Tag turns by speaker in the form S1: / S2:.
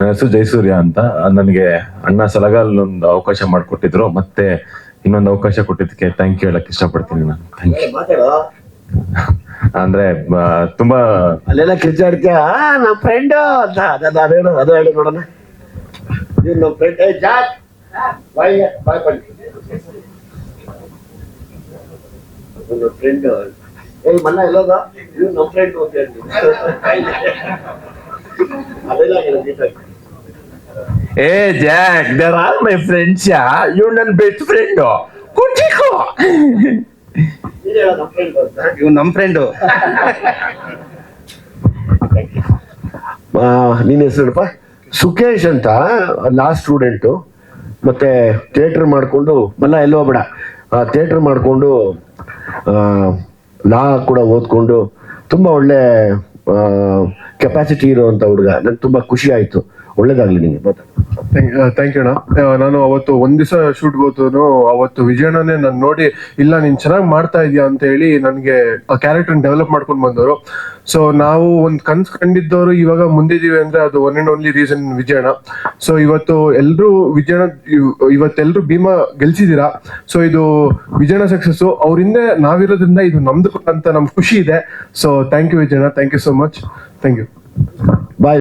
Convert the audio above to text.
S1: ನನ್ನ ಹೆಸರು ಜಯಸೂರ್ಯ ಅಂತ. ನನಗೆ ಅಣ್ಣ ಸಲಗಾಲ್ ಒಂದು ಅವಕಾಶ ಮಾಡಿಕೊಟ್ಟಿದ್ರು. ಮತ್ತೆ ಇನ್ನೊಂದು ಅವಕಾಶ ಕೊಟ್ಟಿದ್ದಕ್ಕೆ ಥ್ಯಾಂಕ್ ಯು ಹೇಳಕ್ ಇಷ್ಟಪಡ್ತೀನಿ ನಾನು. ಥ್ಯಾಂಕ್ ಯು ಅಂದ್ರೆ ಆ, ತುಂಬಾ
S2: ಅಲ್ಲೆಲ್ಲ ಕಿರ್ಚಾಡ್ತೀಯ? ನಮ್ಮ ಫ್ರೆಂಡ್ ಅಂತ. ಅದನ್ನ ಅದು ಹೇಳು ಅದು ಹೇಳು ನೋಡೋಣ. ಇವ್ನು ನಮ್ಮ ಫ್ರೆಂಡ್ ಏ ಜಾಕ್. ಬಾಯ್ ಬಾಯ್ ಬನ್ನಿ. ಫ್ರೆಂಡ್ ಏ ಮನ್ನ ಎಲ್ಲೋದ ಇವ್ನು ನಮ್ಮ ಫ್ರೆಂಡ್ ಅಂತ ಅದೆಲ್ಲ.
S1: Hey Jack there are my friends ಯಾ ಇವ್ ನನ್ನ ಬೆಸ್ಟ್ ಫ್ರೆಂಡ್ ಕುಟಿಕೋ
S3: ಇವ್ ನಮ್ ಫ್ರೆಂಡು
S2: ನಿನ್ನ ಹೆಸರುಪ್ಪ ಸುಖೇಶ್ ಅಂತ ಲಾಸ್ಟ್ ಸ್ಟೂಡೆಂಟು ಮತ್ತೆ ಥಿಯೇಟರ್ ಮಾಡಿಕೊಂಡು ಮಲ್ಲ ಎಲ್ಲೋ ಬೇಡ ಥಿಯೇಟರ್ ಮಾಡಿಕೊಂಡು ಲಾ ಕೂಡ ಓದ್ಕೊಂಡು ತುಂಬ ಒಳ್ಳೆ ಕೆಪಾಸಿಟಿ ಇರುವಂಥ ಹುಡುಗ. ನಂಗೆ ತುಂಬ ಖುಷಿ ಆಯಿತು. ಒಳ್ಳೇದಾಗಲಿ ನಿಮಗೆ ಮಾತಾಡ.
S4: ಥ್ಯಾಂಕ್ ಯು ಅಣ್ಣ. ನಾನು ಅವತ್ತು ಒಂದ್ ದಿವಸ ಶೂಟ್ ಹೋದ್ರು ಅವತ್ತು ವಿಜಯಣ್ಣನೇ ನಾನು ನೋಡಿ, ಇಲ್ಲ, ನೀನ್ ಚೆನ್ನಾಗಿ ಮಾಡ್ತಾ ಇದೀಯ? ಅಂತ ಹೇಳಿ ನನಗೆ ಆ ಕ್ಯಾರೆಕ್ಟರ್ ಡೆವಲಪ್ ಮಾಡ್ಕೊಂಡು ಬಂದವರು. ಸೊ ನಾವು ಒಂದ್ ಕನ್ಸ್ ಕಂಡಿದ್ದವರು ಇವಾಗ ಮುಂದಿದೀವಿ ಅಂದ್ರೆ ಅದು ಒನ್ ಅಂಡ್ ಓನ್ಲಿ ರೀಸನ್ ವಿಜಯಣ್ಣ. ಸೊ ಇವತ್ತು ಎಲ್ರು ವಿಜಯಣ್ಣ ಇವತ್ತು ಇವತ್ತೆಲ್ರು ಭೀಮಾ ಗೆಲ್ಸಿದೀರಾ? ಸೊ ಇದು ವಿಜಯಣ್ಣ ಸಕ್ಸಸ್ ಅವ್ರಿಂದ ನಾವಿರೋದ್ರಿಂದ ಇದು ನಮ್ದು ಅಂತ ನಮ್ ಖುಷಿ ಇದೆ. So thank you Vijayanna. Thank you so much thank you